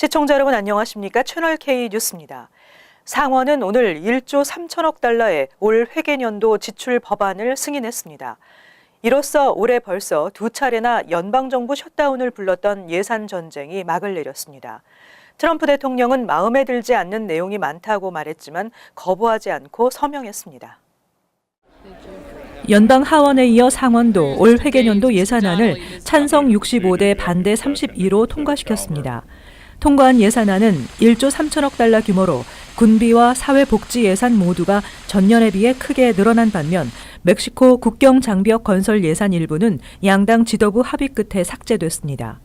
시청자 여러분 안녕하십니까? 채널 K 뉴스입니다. 상원은 오늘 1조 3천억 달러의 올 회계년도 지출 법안을 승인했습니다. 이로써 올해 벌써 두 차례나 연방정부 셧다운을 불렀던 예산 전쟁이 막을 내렸습니다. 트럼프 대통령은 마음에 들지 않는 내용이 많다고 말했지만 거부하지 않고 서명했습니다. 연방 하원에 이어 상원도 올 회계년도 예산안을 찬성 65대 반대 32로 통과시켰습니다. 통과한 예산안은 1조 3천억 달러 규모로 군비와 사회복지 예산 모두가 전년에 비해 크게 늘어난 반면 멕시코 국경 장벽 건설 예산 일부는 양당 지도부 합의 끝에 삭제됐습니다.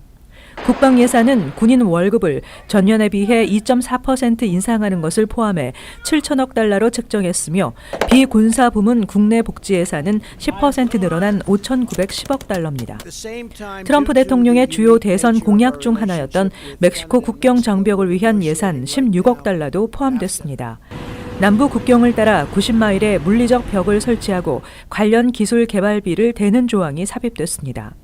국방 예산은 군인 월급을 전년에 비해 2.4% 인상하는 것을 포함해 7천억 달러로 책정했으며 비군사 부문 국내 복지 예산은 10% 늘어난 5,910억 달러입니다. 트럼프 대통령의 주요 대선 공약 중 하나였던 멕시코 국경 장벽을 위한 예산 16억 달러도 포함됐습니다. 남부 국경을 따라 90마일의 물리적 벽을 설치하고 관련 기술 개발비를 대는 조항이 삽입됐습니다.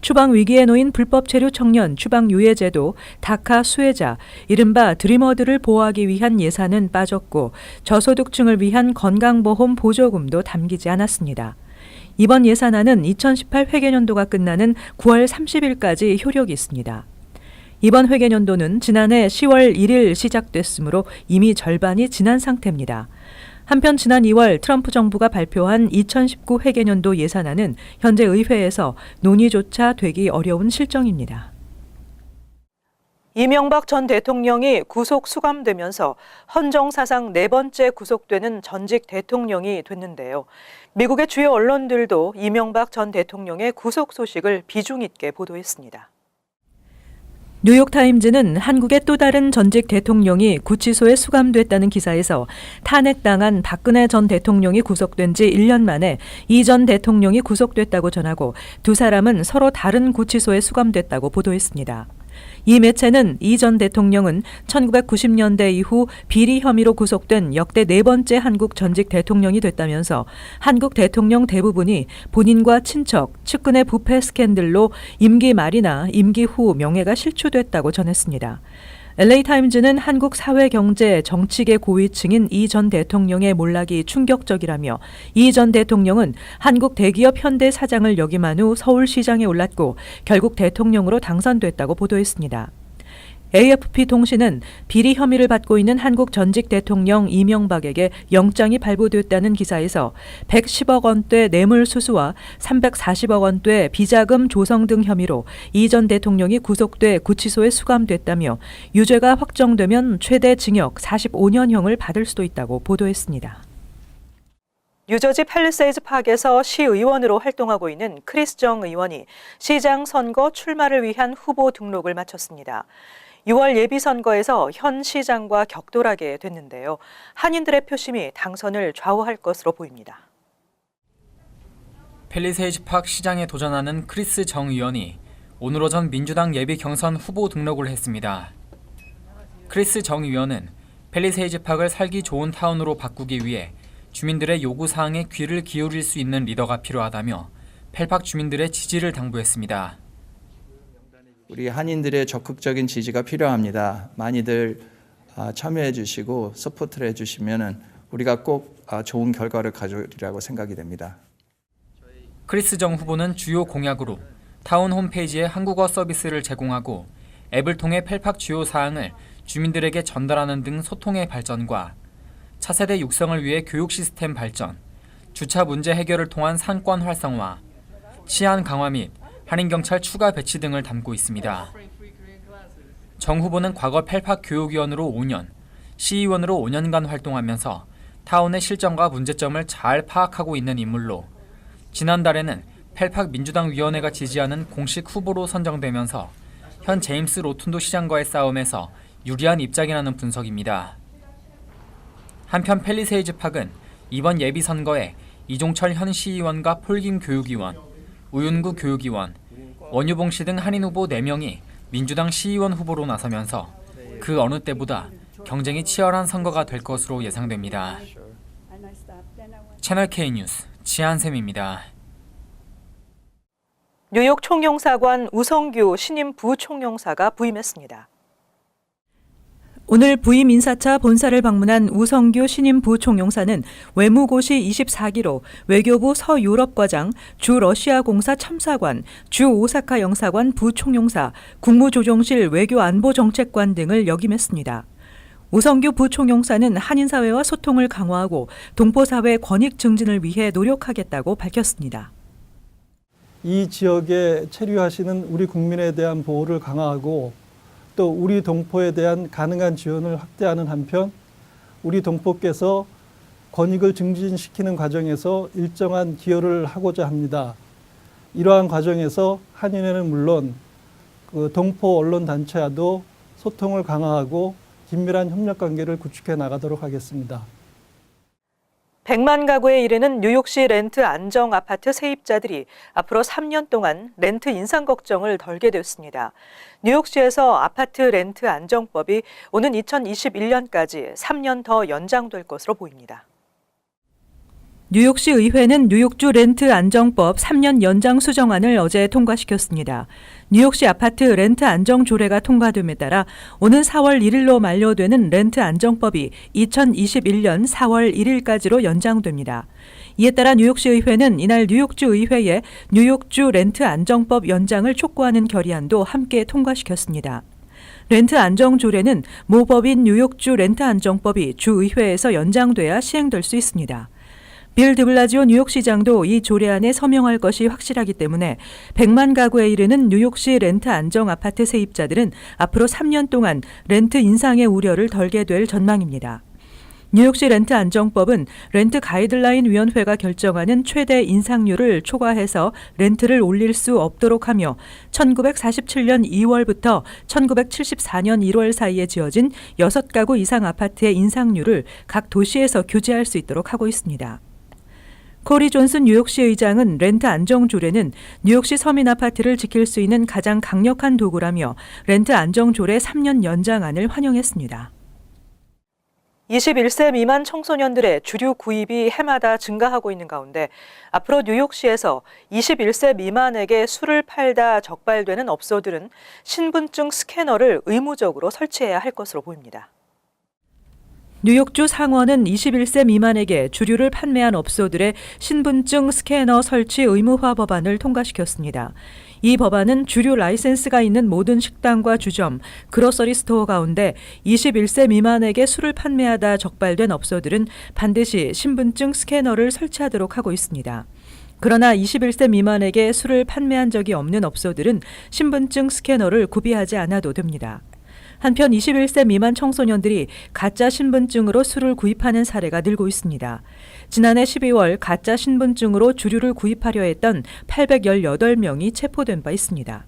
추방 위기에 놓인 불법 체류 청년 추방 유예 제도, 다카 수혜자, 이른바 드리머들을 보호하기 위한 예산은 빠졌고 저소득층을 위한 건강보험 보조금도 담기지 않았습니다. 이번 예산안은 2018 회계년도가 끝나는 9월 30일까지 효력이 있습니다. 이번 회계년도는 지난해 10월 1일 시작됐으므로 이미 절반이 지난 상태입니다. 한편 지난 2월 트럼프 정부가 발표한 2019 회계년도 예산안은 현재 의회에서 논의조차 되기 어려운 실정입니다. 이명박 전 대통령이 구속 수감되면서 헌정 사상 네 번째 구속되는 전직 대통령이 됐는데요. 미국의 주요 언론들도 이명박 전 대통령의 구속 소식을 비중 있게 보도했습니다. 뉴욕타임즈는 한국의 또 다른 전직 대통령이 구치소에 수감됐다는 기사에서 탄핵당한 박근혜 전 대통령이 구속된 지 1년 만에 이 전 대통령이 구속됐다고 전하고 두 사람은 서로 다른 구치소에 수감됐다고 보도했습니다. 이 매체는 이 전 대통령은 1990년대 이후 비리 혐의로 구속된 역대 네 번째 한국 전직 대통령이 됐다면서 한국 대통령 대부분이 본인과 친척, 측근의 부패 스캔들로 임기 말이나 임기 후 명예가 실추됐다고 전했습니다. LA타임즈는 한국 사회 경제 정치계 고위층인 이 전 대통령의 몰락이 충격적이라며 이 전 대통령은 한국 대기업 현대 사장을 역임한 후 서울시장에 올랐고 결국 대통령으로 당선됐다고 보도했습니다. AFP 통신은 비리 혐의를 받고 있는 한국 전직 대통령 이명박에게 영장이 발부됐다는 기사에서 110억 원대 뇌물 수수와 340억 원대 비자금 조성 등 혐의로 이 전 대통령이 구속돼 구치소에 수감됐다며 유죄가 확정되면 최대 징역 45년형을 받을 수도 있다고 보도했습니다. 뉴저지 팰리세이즈 파크에서 시의원으로 활동하고 있는 크리스 정 의원이 시장 선거 출마를 위한 후보 등록을 마쳤습니다. 6월 예비선거에서 현 시장과 격돌하게 됐는데요. 한인들의 표심이 당선을 좌우할 것으로 보입니다. 펠리세이즈 팍 시장에 도전하는 크리스 정 의원이 오늘 오전 민주당 예비 경선 후보 등록을 했습니다. 크리스 정 의원은 펠리세이즈 팍을 살기 좋은 타운으로 바꾸기 위해 주민들의 요구 사항에 귀를 기울일 수 있는 리더가 필요하다며 펠팍 주민들의 지지를 당부했습니다. 우리 한인들의 적극적인 지지가 필요합니다. 많이들 아, 참여해 주시고 서포트를 해 주시면은 우리가 꼭 아, 좋은 결과를 가져오리라고 생각이 됩니다. 크리스 정 후보는 주요 공약으로 타운 홈페이지에 한국어 서비스를 제공하고 앱을 통해 펠팍 주요 사항을 주민들에게 전달하는 등 소통의 발전과 차세대 육성을 위해 교육 시스템 발전, 주차 문제 해결을 통한 상권 활성화, 치안 강화 및 한인 경찰 추가 배치 등을 담고 있습니다. 정 후보는 과거 펠팍 교육위원으로 5년, 시의원으로 5년간 활동하면서 타운의 실정과 문제점을 잘 파악하고 있는 인물로 지난달에는 펠팍 민주당 위원회가 지지하는 공식 후보로 선정되면서 현 제임스 로툰도 시장과의 싸움에서 유리한 입장이라는 분석입니다. 한편 펠리세이즈 팍은 이번 예비 선거에 이종철 현 시의원과 폴김 교육위원, 우윤구 교육위원, 원유봉 씨 등 한인 후보 4명이 민주당 시의원 후보로 나서면서 그 어느 때보다 경쟁이 치열한 선거가 될 것으로 예상됩니다. 채널 K 뉴스 지한샘입니다. 뉴욕 총영사관 우성규 신임 부총영사가 부임했습니다. 오늘 부임 인사차 본사를 방문한 우성규 신임 부총용사는 외무고시 24기로 외교부 서유럽과장, 주 러시아 공사 첨사관, 주 오사카 영사관 부총용사, 국무조정실 외교안보정책관 등을 역임했습니다. 우성규 부총용사는 한인사회와 소통을 강화하고 동포사회 권익 증진을 위해 노력하겠다고 밝혔습니다. 이 지역에 체류하시는 우리 국민에 대한 보호를 강화하고 또 우리 동포에 대한 가능한 지원을 확대하는 한편 우리 동포께서 권익을 증진시키는 과정에서 일정한 기여를 하고자 합니다. 이러한 과정에서 한인회는 물론 그 동포 언론 단체와도 소통을 강화하고 긴밀한 협력 관계를 구축해 나가도록 하겠습니다. 100만 가구에 이르는 뉴욕시 렌트 안정 아파트 세입자들이 앞으로 3년 동안 렌트 인상 걱정을 덜게 됐습니다. 뉴욕시에서 아파트 렌트 안정법이 오는 2021년까지 3년 더 연장될 것으로 보입니다. 뉴욕시 의회는 뉴욕주 렌트 안정법 3년 연장 수정안을 어제 통과시켰습니다. 뉴욕시 아파트 렌트 안정 조례가 통과됨에 따라 오는 4월 1일로 만료되는 렌트 안정법이 2021년 4월 1일까지로 연장됩니다. 이에 따라 뉴욕시 의회는 이날 뉴욕주 의회에 뉴욕주 렌트 안정법 연장을 촉구하는 결의안도 함께 통과시켰습니다. 렌트 안정 조례는 모법인 뉴욕주 렌트 안정법이 주 의회에서 연장돼야 시행될 수 있습니다. 빌 드블라지오 뉴욕시장도 이 조례안에 서명할 것이 확실하기 때문에 100만 가구에 이르는 뉴욕시 렌트 안정 아파트 세입자들은 앞으로 3년 동안 렌트 인상의 우려를 덜게 될 전망입니다. 뉴욕시 렌트 안정법은 렌트 가이드라인 위원회가 결정하는 최대 인상률을 초과해서 렌트를 올릴 수 없도록 하며 1947년 2월부터 1974년 1월 사이에 지어진 6가구 이상 아파트의 인상률을 각 도시에서 규제할 수 있도록 하고 있습니다. 코리 존슨 뉴욕시 의장은 렌트 안정 조례는 뉴욕시 서민 아파트를 지킬 수 있는 가장 강력한 도구라며 렌트 안정 조례 3년 연장안을 환영했습니다. 21세 미만 청소년들의 주류 구입이 해마다 증가하고 있는 가운데 앞으로 뉴욕시에서 21세 미만에게 술을 팔다 적발되는 업소들은 신분증 스캐너를 의무적으로 설치해야 할 것으로 보입니다. 뉴욕주 상원은 21세 미만에게 주류를 판매한 업소들의 신분증 스캐너 설치 의무화 법안을 통과시켰습니다. 이 법안은 주류 라이센스가 있는 모든 식당과 주점, 그로서리 스토어 가운데 21세 미만에게 술을 판매하다 적발된 업소들은 반드시 신분증 스캐너를 설치하도록 하고 있습니다. 그러나 21세 미만에게 술을 판매한 적이 없는 업소들은 신분증 스캐너를 구비하지 않아도 됩니다. 한편 21세 미만 청소년들이 가짜 신분증으로 술을 구입하는 사례가 늘고 있습니다. 지난해 12월 가짜 신분증으로 주류를 구입하려 했던 818명이 체포된 바 있습니다.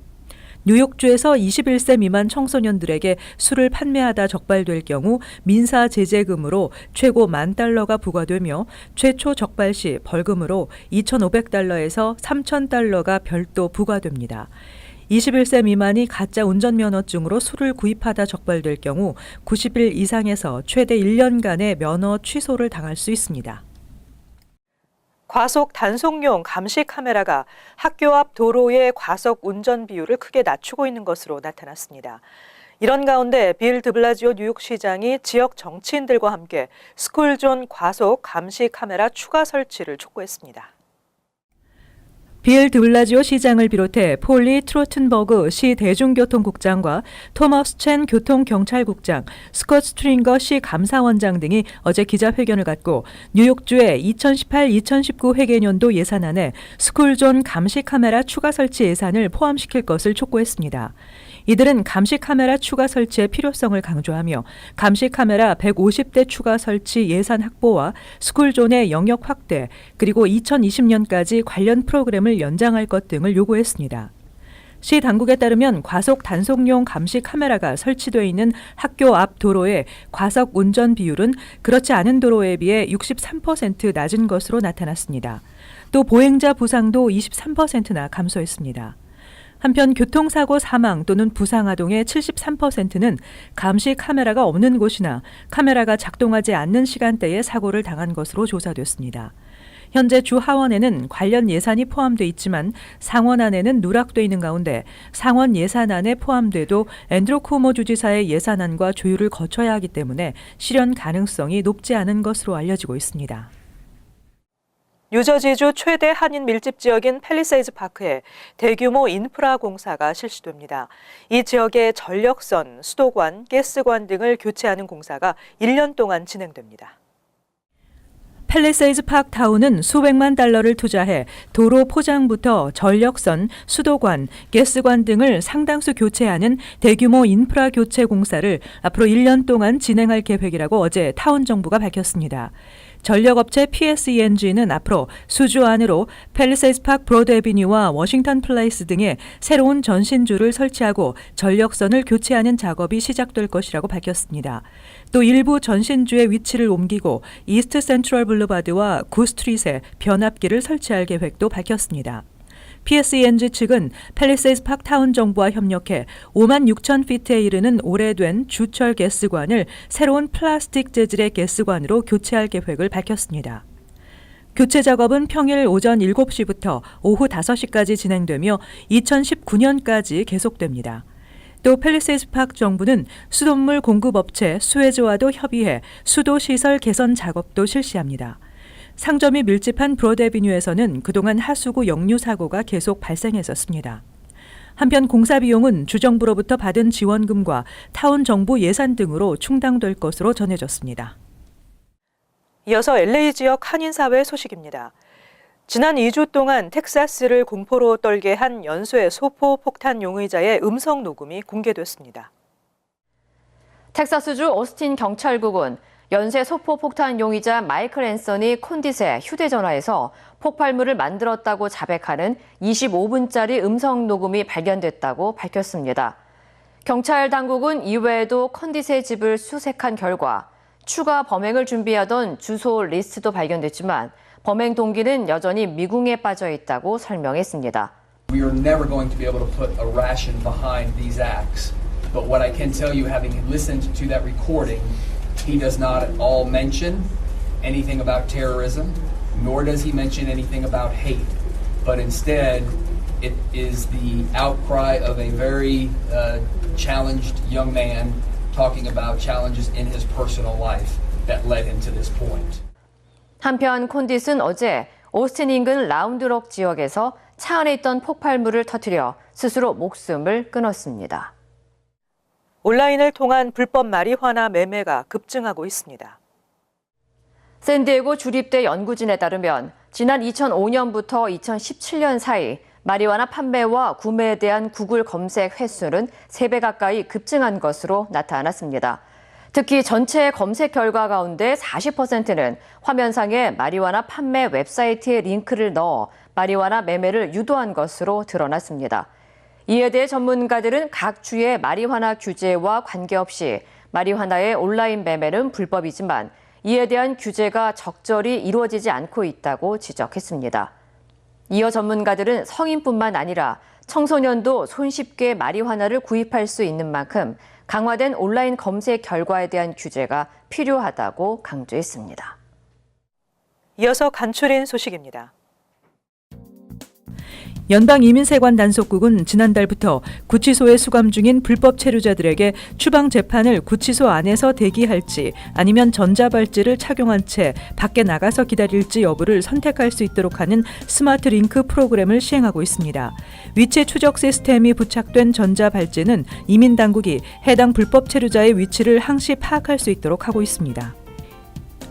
뉴욕주에서 21세 미만 청소년들에게 술을 판매하다 적발될 경우 민사 제재금으로 최고 만 달러가 부과되며 최초 적발 시 벌금으로 2,500달러에서 3,000달러가 별도 부과됩니다. 21세 미만이 가짜 운전면허증으로 술을 구입하다 적발될 경우 90일 이상에서 최대 1년간의 면허 취소를 당할 수 있습니다. 과속 단속용 감시 카메라가 학교 앞 도로의 과속 운전 비율을 크게 낮추고 있는 것으로 나타났습니다. 이런 가운데 빌 드블라지오 뉴욕시장이 지역 정치인들과 함께 스쿨존 과속 감시 카메라 추가 설치를 촉구했습니다. 빌 드블라지오 시장을 비롯해 폴리 트로튼버그 시 대중교통국장과 토머스 첸 교통경찰국장, 스콧 스트링거 시 감사원장 등이 어제 기자회견을 갖고 뉴욕주의 2018-2019 회계년도 예산안에 스쿨존 감시 카메라 추가 설치 예산을 포함시킬 것을 촉구했습니다. 이들은 감시 카메라 추가 설치의 필요성을 강조하며 감시 카메라 150대 추가 설치 예산 확보와 스쿨존의 영역 확대 그리고 2020년까지 관련 프로그램을 연장할 것 등을 요구했습니다. 시 당국에 따르면 과속 단속용 감시 카메라가 설치되어 있는 학교 앞 도로의 과속 운전 비율은 그렇지 않은 도로에 비해 63% 낮은 것으로 나타났습니다. 또 보행자 부상도 23%나 감소했습니다. 한편 교통사고 사망 또는 부상 아동의 73%는 감시 카메라가 없는 곳이나 카메라가 작동하지 않는 시간대에 사고를 당한 것으로 조사됐습니다. 현재 주 하원에는 관련 예산이 포함돼 있지만 상원안에는 누락돼 있는 가운데 상원 예산안에 포함돼도 앤드로 쿠오모 주지사의 예산안과 조율을 거쳐야 하기 때문에 실현 가능성이 높지 않은 것으로 알려지고 있습니다. 뉴저지주 최대 한인 밀집 지역인 팰리세이즈 파크에 대규모 인프라 공사가 실시됩니다. 이 지역의 전력선, 수도관, 가스관 등을 교체하는 공사가 1년 동안 진행됩니다. 팰리세이즈 파크 타운은 수백만 달러를 투자해 도로 포장부터 전력선, 수도관, 가스관 등을 상당수 교체하는 대규모 인프라 교체 공사를 앞으로 1년 동안 진행할 계획이라고 어제 타운 정부가 밝혔습니다. 전력업체 PSENG는 앞으로 수주 안으로 팰리세이즈 파크 브로드 에비뉴와 워싱턴 플레이스 등에 새로운 전신주를 설치하고 전력선을 교체하는 작업이 시작될 것이라고 밝혔습니다. 또 일부 전신주의 위치를 옮기고 이스트 센트럴 블루바드와 구스트릿에 변압기를 설치할 계획도 밝혔습니다. PSENG 측은 팰리세이즈 파크 타운 정부와 협력해 5만 6천 피트에 이르는 오래된 주철 가스관을 새로운 플라스틱 재질의 가스관으로 교체할 계획을 밝혔습니다. 교체 작업은 평일 오전 7시부터 오후 5시까지 진행되며 2019년까지 계속됩니다. 또 팰리세이즈 파크 정부는 수돗물 공급업체 스웨즈와도 협의해 수도 시설 개선 작업도 실시합니다. 상점이 밀집한 브로데비뉴에서는 그동안 하수구 역류 사고가 계속 발생했었습니다. 한편 공사 비용은 주정부로부터 받은 지원금과 타운 정부 예산 등으로 충당될 것으로 전해졌습니다. 이어서 LA 지역 한인 사회 소식입니다. 지난 2주 동안 텍사스를 공포로 떨게 한 연쇄 소포 폭탄 용의자의 음성 녹음이 공개됐습니다. 텍사스주 오스틴 경찰국은 연쇄 소포 폭탄 용의자 마이클 앤서니 콘디스의 휴대전화에서 폭발물을 만들었다고 자백하는 25분짜리 음성 녹음이 발견됐다고 밝혔습니다. 경찰 당국은 이외에도 컨디스의 집을 수색한 결과 추가 범행을 준비하던 주소 리스트도 발견됐지만 범행 동기는 여전히 미궁에 빠져 있다고 설명했습니다. We are never going to be able to put a ration behind these acts. But what I can tell you, having listened to that recording, he does not at all mention anything about terrorism, nor does he mention anything about hate. But instead, it is the outcry of a very uh, challenged young man talking about challenges in his personal life that led him to this point. 한편 콘디스는 어제 오스틴 인근 라운드럭 지역에서 차 안에 있던 폭발물을 터뜨려 스스로 목숨을 끊었습니다. 온라인을 통한 불법 마리화나 매매가 급증하고 있습니다. 샌디에고 주립대 연구진에 따르면 지난 2005년부터 2017년 사이 마리화나 판매와 구매에 대한 구글 검색 횟수는 3배 가까이 급증한 것으로 나타났습니다. 특히 전체 검색 결과 가운데 40%는 화면상에 마리화나 판매 웹사이트에 링크를 넣어 마리화나 매매를 유도한 것으로 드러났습니다. 이에 대해 전문가들은 각 주의 마리화나 규제와 관계없이 마리화나의 온라인 매매는 불법이지만 이에 대한 규제가 적절히 이루어지지 않고 있다고 지적했습니다. 이어 전문가들은 성인뿐만 아니라 청소년도 손쉽게 마리화나를 구입할 수 있는 만큼 강화된 온라인 검색 결과에 대한 규제가 필요하다고 강조했습니다. 이어서 간추린 소식입니다. 연방 이민세관 단속국은 지난달부터 구치소에 수감 중인 불법 체류자들에게 추방 재판을 구치소 안에서 대기할지 아니면 전자발찌를 착용한 채 밖에 나가서 기다릴지 여부를 선택할 수 있도록 하는 스마트 링크 프로그램을 시행하고 있습니다. 위치 추적 시스템이 부착된 전자발찌는 이민 당국이 해당 불법 체류자의 위치를 항시 파악할 수 있도록 하고 있습니다.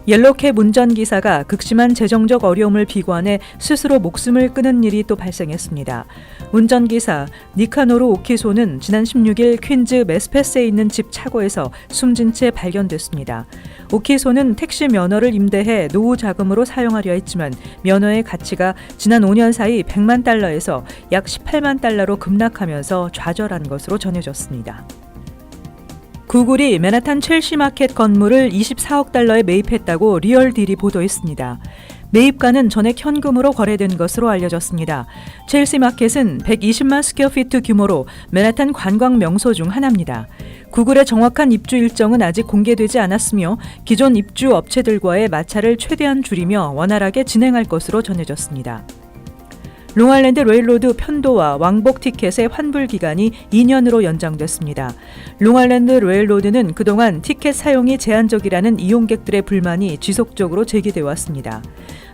옐로캡 운전기사가 극심한 재정적 어려움을 비관해 스스로 목숨을 끊은 일이 또 발생했습니다. 운전기사 니카노루 오키소는 지난 16일 퀸즈 메스페스에 있는 집 차고에서 숨진 채 발견됐습니다. 오키소는 택시 면허를 임대해 노후 자금으로 사용하려 했지만 면허의 가치가 지난 5년 사이 100만 달러에서 약 18만 달러로 급락하면서 좌절한 것으로 전해졌습니다. 구글이 맨하탄 첼시 마켓 건물을 24억 달러에 매입했다고 리얼딜이 보도했습니다. 매입가는 전액 현금으로 거래된 것으로 알려졌습니다. 첼시 마켓은 120만 스퀘어피트 규모로 맨하탄 관광 명소 중 하나입니다. 구글의 정확한 입주 일정은 아직 공개되지 않았으며 기존 입주 업체들과의 마찰을 최대한 줄이며 원활하게 진행할 것으로 전해졌습니다. 롱알랜드 레일로드 편도와 왕복 티켓의 환불 기간이 2년으로 연장됐습니다. 롱알랜드 레일로드는 그동안 티켓 사용이 제한적이라는 이용객들의 불만이 지속적으로 제기돼 왔습니다.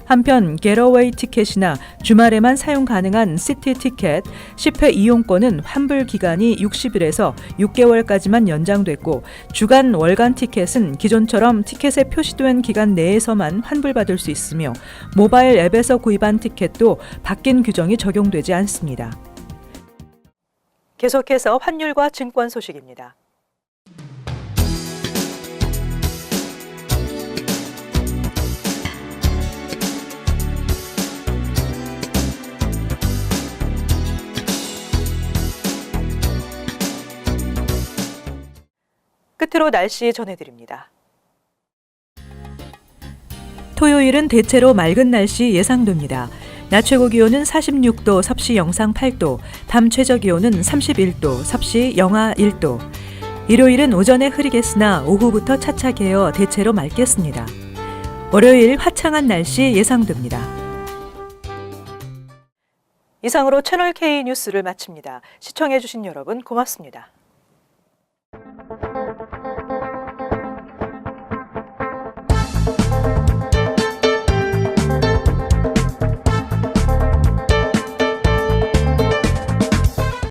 한편 게러웨이 티켓이나 주말에만 사용 가능한 시티 티켓 10회 이용권은 환불 기간이 60일에서 6개월까지만 연장됐고 주간 월간 티켓은 기존처럼 티켓에 표시된 기간 내에서만 환불받을 수 있으며 모바일 앱에서 구입한 티켓도 바뀐 규정이 적용되지 않습니다. 계속해서 환율과 증권 소식입니다. 끝으로 날씨 전해드립니다. 토요일은 대체로 맑은 날씨 예상됩니다. 낮 최고 기온은 46도, 섭씨 영상 8도, 밤 최저 기온은 31도, 섭씨 영하 1도. 일요일은 오전에 흐리겠으나 오후부터 차차 개어 대체로 맑겠습니다. 월요일 화창한 날씨 예상됩니다. 이상으로 채널 K 뉴스를 마칩니다. 시청해 주신 여러분 고맙습니다.